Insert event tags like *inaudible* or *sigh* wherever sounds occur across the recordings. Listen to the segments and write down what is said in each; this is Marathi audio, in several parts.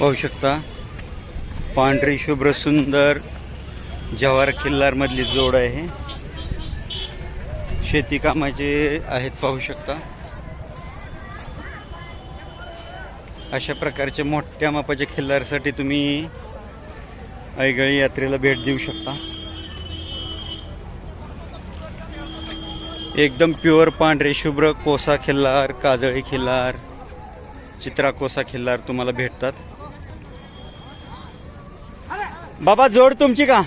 पाहू शकता. पांढरी शुभ्र सुंदर जव्हार किल्लारमधली जोड आहे. शेती कामाचे आहेत पाहू शकता. अशा प्रकारच्या मोठ्या मापाच्या खिल्लारसाठी तुम्ही ऐगळी यात्रेला भेट देऊ शकता. एकदम प्युअर पांढरे शुभ्र कोसा खिल्लार काजळी खिल्लार चित्रा कोसा खिल्लार तुम्हाला भेटतात. बाबा जोड तुमची का?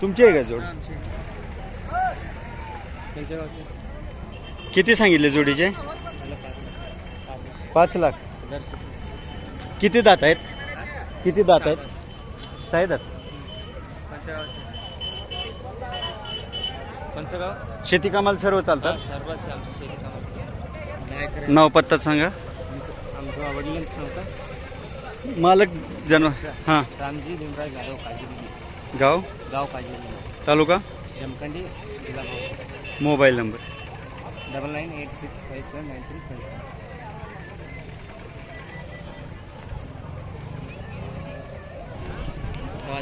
तुमची आहे का जोड? किती सांगितले जोडीचे? पाच लाख. किती दात आहेत? किती दात आहेत? सहा दात पंचगाव शेती कामाला सर्व चालतात. सर्वच आमच्या शेती कामाचं नाव पत्ता सांगा. आमच्या वडिलांचं सांगता. मालक जन हां. रामजी भीमराज गाव काजी गाव? गाव काजी तालुका? जमखंडी जिल्हा mobile number. Double nine eight six five seven nine three five seven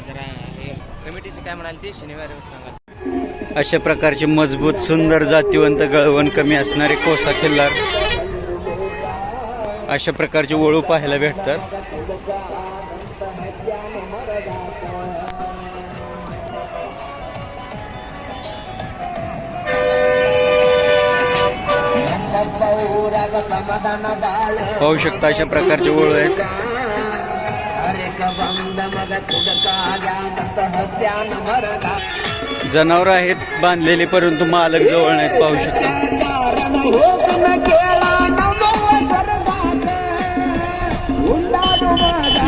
जरा हे कमिटीचे काय म्हणाले ते शनिवारी सांगा. अशा प्रकारचे मजबूत सुंदर जातीवंत गळवण कमी असणारे कोसा खिल्लार अशा प्रकारचे वळू पाहायला भेटतात. पाहू शकता अशा प्रकारचे वळू आहेत. जनावर आहेत बांधलेले परंतु मालक जवळ नाहीत पाहू शकता.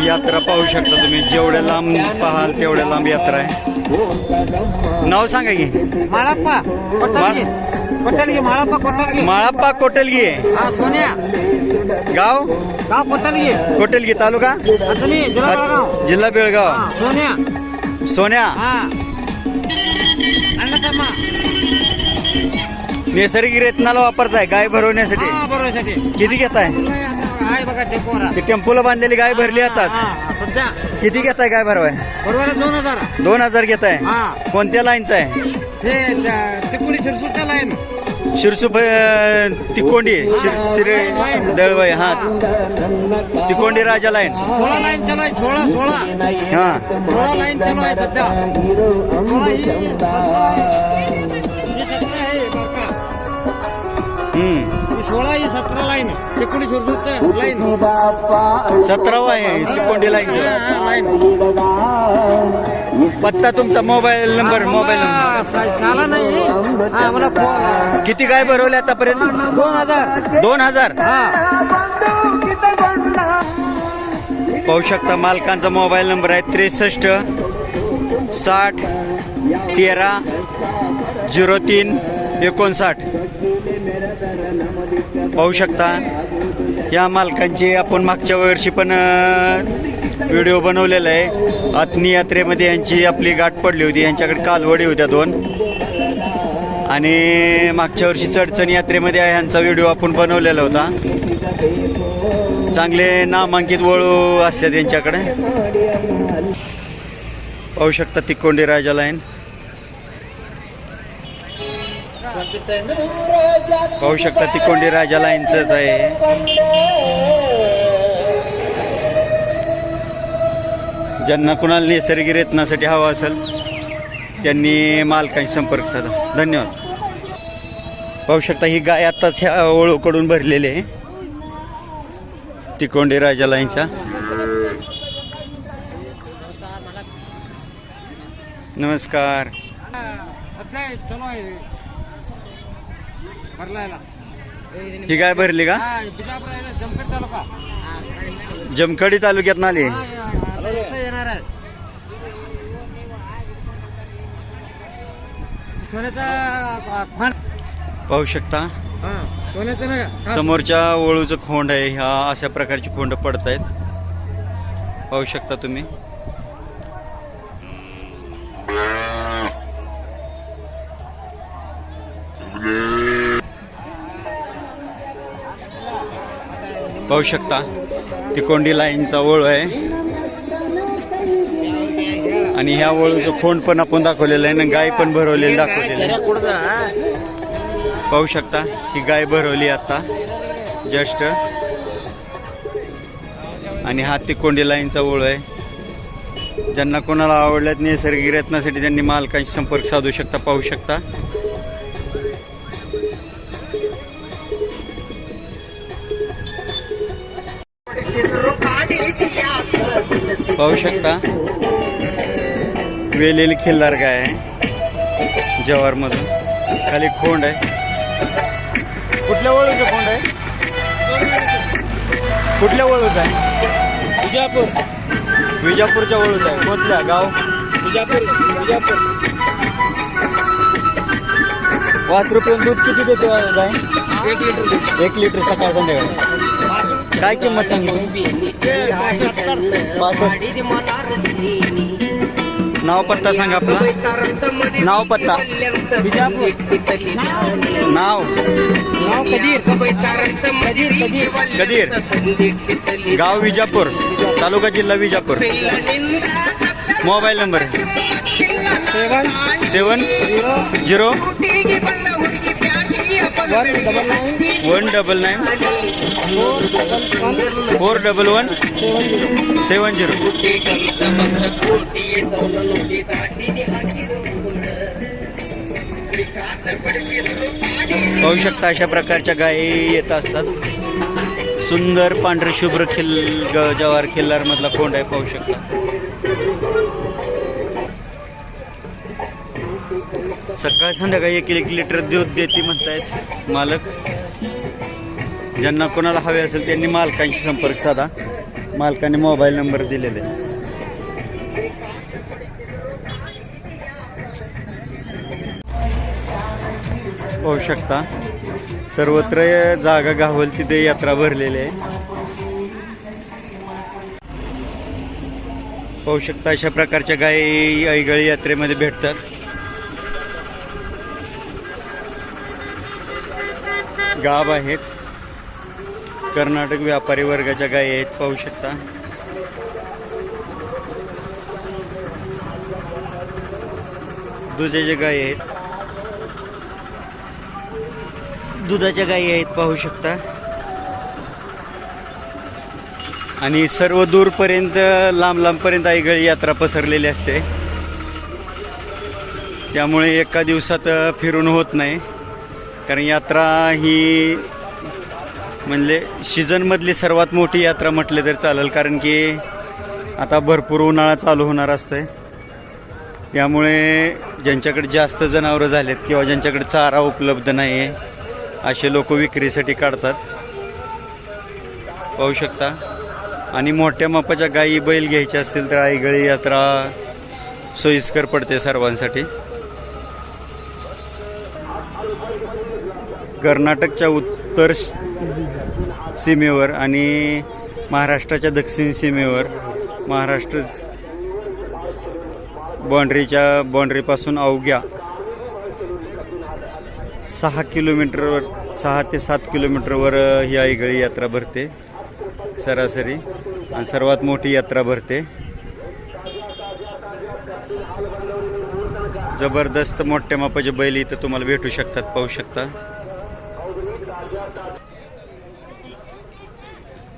यात्रा पाहू शकता तुम्ही जेवढ्या लांब पाहाल तेवढ्या लांब यात्रा आहे. नाव सांगा की. माळप्पा कोटलगी कोटलगी माळप्पा कोटलगी माळाप्पा कोटलगी आहे. हा सोन्या. गाव? गाव कोटलगी कोटलगी तालुका? जिल्हा बेळगाव. जिल्हा बेळगाव. सोन्या. सोन्या? हा. नैसर्गिक रेतनाला वापरताय गाय भरवण्यासाठी. किती घेताय? आहे बघा ते टेम्पोला बांधलेली गाय भरली आताच. सध्या. किती घेताय गाय भरवाय? बरोबर दोन हजार. दोन हजार घेताय. हा. कोणत्या लाईनचा आहे? तिकुडी लाईन. शिरसुप तिकोंडी शिर- दळवय हा तिकोंडी राजा लाईन सोळा लाईन चालू आहे सोळा सोळा हा सोळा लाईन चालू आहे सध्या हम्म सोळा ही सतरा लाईन तिकुडी शिरसूच्या लाईन सतरावा आहे तिकोंडी लाईनचं. लाईन पत्ता तुमचा मोबाईल नंबर मोबाईल नंबर. झाला नाही. हा मला फोन. किती गाय भरवल्या आतापर्यंत? दोन हजार. दोन हजार? हा. पाहू शकता मालकांचा मोबाईल नंबर आहे त्रेसष्ट साठ तेरा झिरो तीन एकोणसाठ. पाहू शकता. या मालकांची आपण मागच्या वर्षी पण व्हिडिओ बनवलेला आहे. अत्नी यात्रेमध्ये यांची आपली गाठ पडली होती. यांच्याकडे कालवडी होत्या दोन. आणि मागच्या वर्षी चडचण यात्रेमध्ये ह्यांचा व्हिडिओ आपण बनवलेला होता. चांगले नामांकित वळू असतात त्यांच्याकडे पाहू शकता तिकोंडी राजा लाईन. पाहू शकता तिकोंडी राजा लाईनच आहे. ज्यांना कुणाला नैसर्गिक रेतनासाठी हवा असेल त्यांनी मालकांशी संपर्क साधा. धन्यवाद. पाहू शकता ही गाय आत्ताच ह्या ओळूकडून भरलेली आहे. तिकोंडी राजा यांच्या नमस्कार. ही गाय भरली का? जमखडी तालुक्यात नाली. पाहू शकता. समोरच्या ओळूच खोंड आहे ह्या अशा प्रकारची खोंड पडत आहेत पाहू शकता तुम्ही. Yeah. पाहू शकता. तिकोंडी लाईनचा ओळ आहे. आणि ह्या ओळूचं खोंड पण आपण दाखवलेलं आहे आणि गाय पण भरवलेली दाखवलेली आहे. पाहू शकता ही गाय भरवली आता जस्ट. आणि हा तिकोंडी लाईनचा ओळ आहे. ज्यांना कोणाला आवडल्यात नैसर्गिक रत्नासाठी त्यांनी मालकांशी संपर्क साधू शकता पाहू शकता. शकता? वेलेली खिल्लार गाय आहे. जवारमधून. खाली खोंड आहे. कुठल्या वळूचं खोंड आहे? कुठल्या वळूचं आहे? विजापूर. विजापूरच्या वळूचं आहे. कोणत्या गाव? विजापूर. विजापूर. पाच रुपये दूध किती देते गाय? एक लिटर एक लिटर सकाळ संध्याकाळ. काय किंमत सांगितली? पासष्ट नाव पत्ता सांगा आपला. नाव पत्ता. विजापूर नाव. नाव कधीर? कधीर कधीर? कधीर? गाव विजापूर तालुका जिल्हा Vijapur. Mobile number. Seven. Seven. Zero. Zero. One double nine. One double nine four double one. Seven zero. पाहू शकता अशा प्रकारच्या गायी येत असतात. सुंदर पांढरे शुभ्र खिल जवार खिल्लार मधला कोंड आहे पाहू शकता. सकाळ संध्याकाळी एक एक लिटर दूध देते म्हणतायत मालक. ज्यांना कोणाला हवे असेल त्यांनी मालकांशी संपर्क साधा. मालकाने मोबाईल नंबर दिलेले. आहे. पाहू शकता सर्वत्र जागा गावल तिथे यात्रा भरलेली आहे. पाहू शकता अशा प्रकारच्या गायी ऐगळी यात्रेमध्ये भेटतात. गाव आहेत. कर्नाटक व्यापारी वर्गाच्या गायी आहेत पाहू शकता. दुधाच्या गायी आहेत. दुधाच्या गायी आहेत पाहू शकता. आणि सर्व दूरपर्यंत लांब लांबपर्यंत आईगळी यात्रा पसरलेली असते. त्यामुळे एका दिवसात फिरून होत नाही. कारण यात्रा ही म्हणजे सीझनमधली सर्वात मोठी यात्रा म्हटले तर चालेल कारण की आता भरपूर उन्हाळा चालू होणार असतो आहे त्यामुळे ज्यांच्याकडे जास्त जनावरं झालेत किंवा ज्यांच्याकडे चारा उपलब्ध नाही आहे असे लोक विक्रीसाठी काढतात. पाहू शकता. आणि मोठ्या मापाच्या गायी बैल घ्यायच्या असतील तर आईगळी यात्रा सोयीस्कर पडते सर्वांसाठी. कर्नाटकच्या उत्तर सीमेवर आणि महाराष्ट्राच्या दक्षिण सीमेवर महाराष्ट्र बाँड्रीच्या बाँड्रीपासून अवघ्या सहा किलोमीटरवर सहा ते सात किलोमीटरवर ही आईगळी यात्रा भरते. सरासरी. आणि सर्वात मोठी यात्रा भरते. जबरदस्त मोठ्या मापाचे बैल इथं तुम्हाला भेटू शकतात पाहू शकता.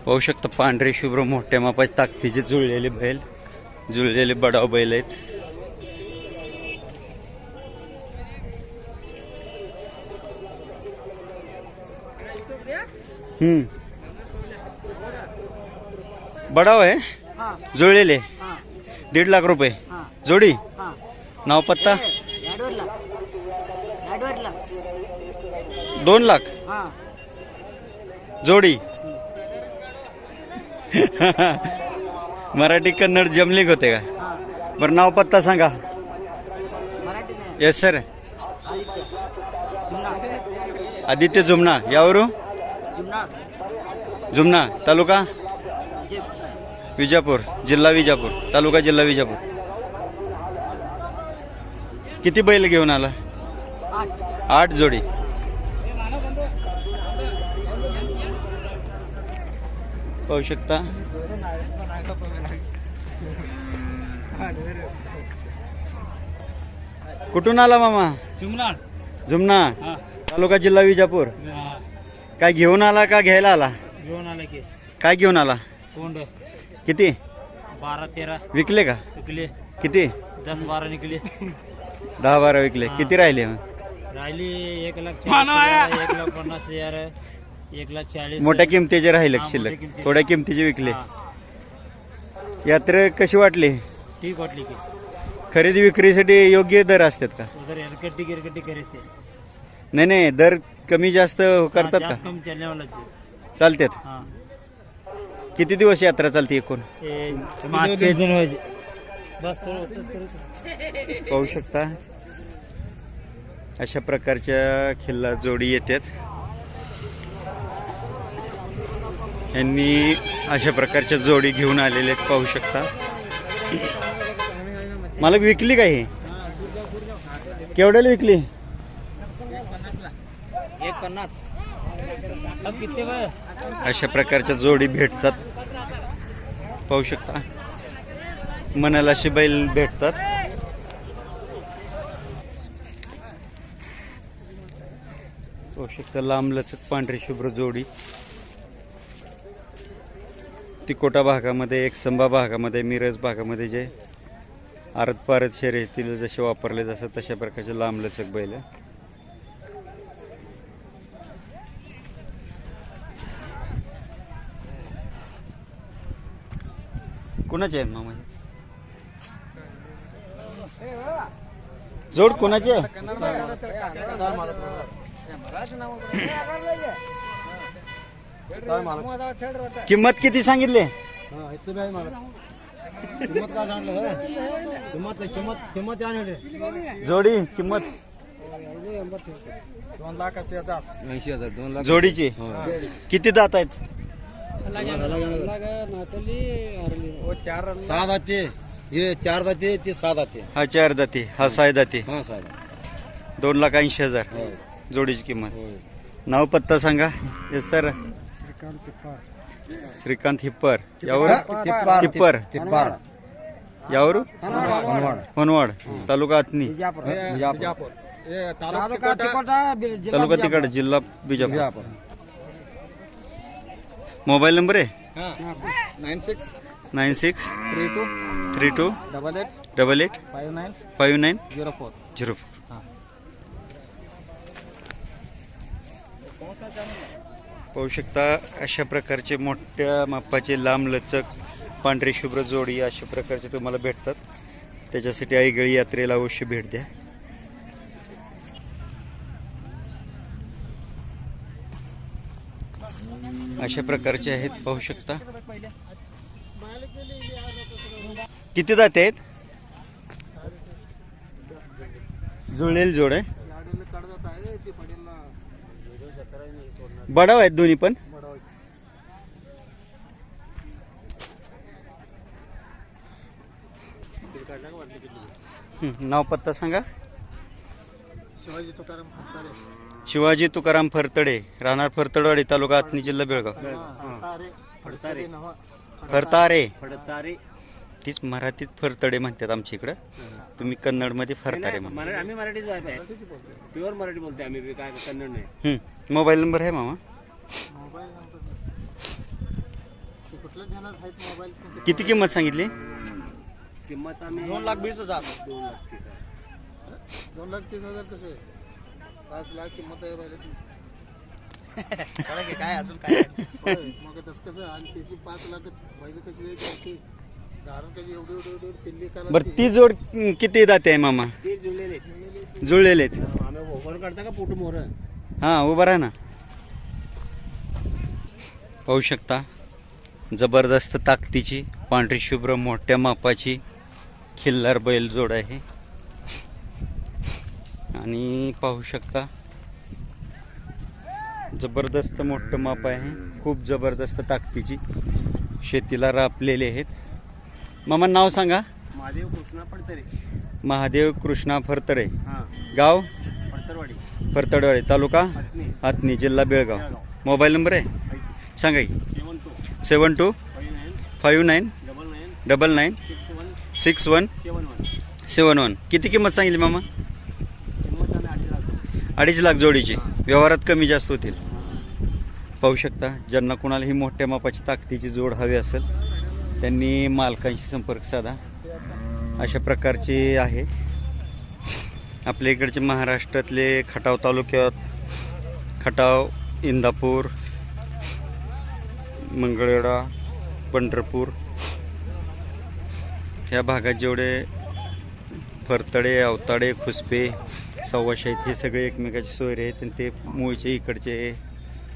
पाहू शकता पांढरे शुभ्र मोठ्या मापाचे ताकदीचे जुळलेले बैल जुळलेले बडाव बैल आहेत. हम्म. बडाव आहे? जुळलेले. दीड लाख रुपये. जोडी? नाव पत्ता? दोन लाख. जोडी? *laughs* मराठी कन्नड जमलिंग होते का? बरं नाव पत्ता सांगा. Yes sir Aditya Jumna. यावरू Jumna. तालुका? विजापूर. जिल्हा विजापूर. तालुका जिल्हा विजापूर. किती बैल घेऊन आला? आठ जोडी. पाहू शकता कुठून आला मामा? जुमनाड जुमना हा. तालुका जिल्हा विजापूर. काय घेऊन आला का घ्यायला आला? घेऊन आलं की. काय घेऊन आला? कोंड. किती? बारा तेरा. विकले का? विकले. किती? दस बारा निकले दहा बारा विकले. किती राहिले? मग? राहिली एक लाख एक लाख पन्नास हजार. चाळीस मोठ्या किमतीचे राहिले हा, शिल्लक. किमतीचे. थोड्या किमतीचे विकले. हा, यात्रा कशी वाटली? ठीक वाटली की. खरेदी विक्रीसाठी योग्य दर असतात का? एरकट्टी गिरकट्टी नाही नाही दर कमी जास्त करतात जास्त का? कमी चालतात. हा. किती दिवस यात्रा चालते एकूण? ए, मागचे दिन बस. पाहू शकता. अशा प्रकारच्या खिल्ला जोडी येतात. यांनी अशा प्रकारच्या जोडी घेऊन आलेले आहेत पाहू शकता. मला विकली का हे? केवढ्याला विकली? एक पन्नास अशा प्रकारच्या जोडी भेटतात. पाहू शकता. मनाला अशी बैल भेटतात. पाहू शकता लांबलचक पांढरी शुभ्र जोडी. तिकोटा भागामध्ये एक संभा भागामध्ये मिरज भागामध्ये जे आरत पारत शर्यतील जसे वापरले जातात तशा प्रकारचे लांबलचक बैल. कुणाचे आहेत मामा जोड कुणाचे? किंमत किती सांगितले? जोडी किंमत? दोन लाख असे हजार. ऐंशी हजार दोन जोडीची? किती दात आहेत? चार सहा दाते. हे चार दाते ते सहा दाते. हा चार दाती. हा साय दाती. हा सहा दोन लाख ऐंशी हजार. जोडीची किंमत. नाव पत्ता सांगा. Yes sir. श्रीकांत हिप्पर. यावर? हिप्पर. तिप्पार. यावर? हनुमान. होनवाड तालुका विजापूर. तालुका तिकड जिल्हा बिजापूर मोबाईल नंबर आहे? Nine six. Nine six. Three two. Three two. Double eight. Double eight. Five nine. Five nine. Zero four. Zero पाहू शकता अशा प्रकारचे मोठ्या मापाचे लांब लचक पांढरी शुभ्र जोडी अशा प्रकारचे तुम्हाला भेटतात. त्याच्यासाठी आईगळी यात्रेला अवश्य भेट द्या. अशा प्रकारचे आहेत पाहू शकता. किती जाते आहेत? जुळेल जोड आहे. बडाव आहेत दोन्ही पण. नाव पत्ता सांगा. शिवाजी तुकाराम शिवाजी तुकाराम फरतडे राहणार फरतडवाडी तालुका आतनी जिल्हा बेळगाव. फरतारे फडतारे. तीच मराठीत फरतडे म्हणतात आमच्या इकडं. तुम्ही कन्नडमध्ये फरतारे म्हणा मराठी आम्ही मराठीच वाईफ आहे. प्युअर मराठी बोलते आम्ही बी, काय कन्नड नाही. हं, मोबाईल नंबर आहे मामा? मोबाईल नंबर कुठल्या ध्यानात आहेत मोबाईल? किती किंमत सांगितली? किंमत आम्ही दोन लाख वीस हजार. दोन लाख तीस हजार. दोन लाख तीस हजार कसे? पाच लाख किंमत आहे बैलाची *laughs* काय अजून काय मग तसं कसं आणि त्याची पाच लाखच बैल कशी आहे बरं ती जोड किती दाते आहे मामा? ते जुळलेले आहेत. जुळलेले आहेत. आम्ही ओव्हर काढता का पोटू मोर? हां उभा राहा ना. पाहू शकता जबरदस्त ताकदीची पांढरी शुभ्र मोठ्या मापाची खिल्लार बैल जोड आहे. आणि पाहू शकता जबरदस्त मोठं माप आहे. खूप जबरदस्त ताकदीची. शेतीला रापलेले आहेत. मामा नाव सांगा. महादेव कृष्णा पडतरे महादेव कृष्णा फरतरे हा. गाव? पडतरवाडी फरतडवाडी तालुका? आतनी जिल्हा बेळगाव. मोबाईल नंबर आहे? सांगा की. Seven two. Five nine. Double nine. Double nine? Six one. Six one? Seven one. Seven one. किती किंमत सांगितली मामा? किंमत अडीच लाख. अडीच लाख जोडीची. व्यवहारात कमी जास्त होतील. पाहू शकता ज्यांना कुणाला ही मोठ्या मापाची ताकदीची जोड हवी असेल त्यांनी मालकांशी संपर्क साधा. अशा प्रकारची आहे. आपल्या इकडचे महाराष्ट्रातले खटाव तालुक्यात खटाव इंदापूर मंगळवेढा पंढरपूर ह्या भागात जेवढे फरतडे अवताडे खुसपे सव्वाशे आहेत हे सगळे एकमेकाचे सोयरे आहेत आणि ते मूळचे इकडचे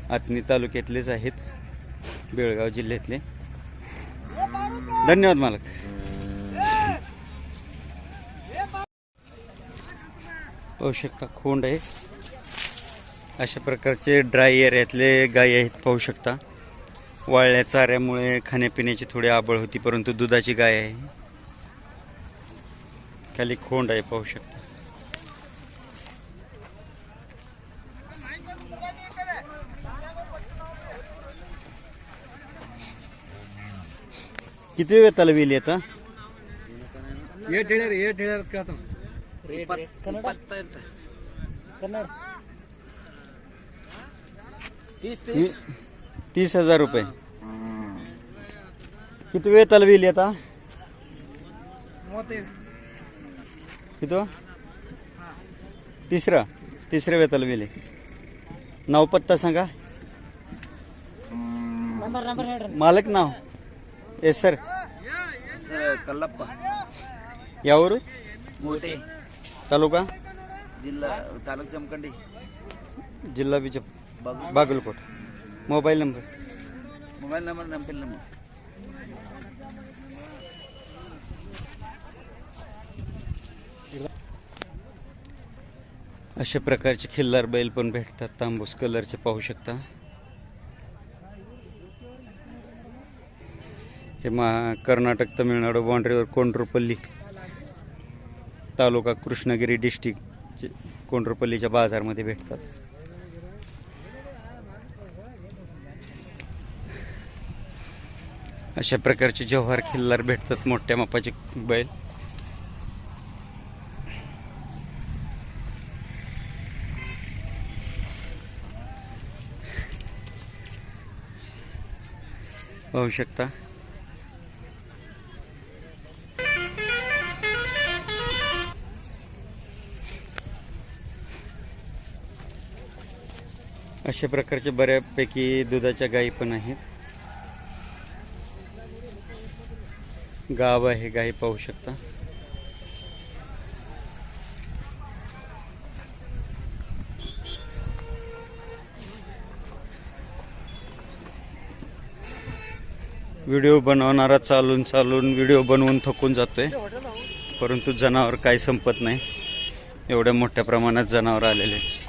आतनी तालुक्यातलेच आहेत बेळगाव जिल्ह्यातले. धन्यवाद मालक. पाहू शकता खोंड आहे. अशा प्रकारचे ड्राय एरियातले गाय आहेत पाहू शकता. वाळल्या चाऱ्यामुळे खाण्यापिण्याची थोडी आबळ होती परंतु दुधाची गाय आहे. खाली खोंड आहे पाहू शकता. किती वेळ त्याला वेली आता तीस तीस. हजार रुपये. किती वेळ त्याला वेली आता किती? हो? तिसरा तिसऱ्या वेताला वेले नाव पत्ता सांगा. नंबर नंबर हेड मालक नाव? येस सर कल्लप्पा यावर मोठे तालुका जिल्हा तालुका जमखंडी जिल्हा बिजप Bagalkot mobile number mobile number number number अशा प्रकारचे खिल्लार बैल पण भेटतात तांबूस कलरचे पाहू शकता. हे मा कर्नाटक तमिळनाडू बाँड्रीवर कोंड्रुपल्ली तालुका कृष्णगिरी डिस्ट्रिक्ट कोंड्रुपल्लीच्या बाजारमध्ये भेटतात. अशा प्रकारचे जव्हार खिल्लार भेटतात मोठ्या मापाचे बैल. पाहू शकता. अशा प्रकारचे बऱ्यापैकी दुधाच्या गायी पण आहेत. गाव आहे गायी पाहू शकता. व्हिडिओ बनवणारा चालून चालून व्हिडिओ बनवून थकून जातोय. परंतु जनावर काही संपत नाही. एवढ्या मोठ्या प्रमाणात जनावर आलेले आहेत.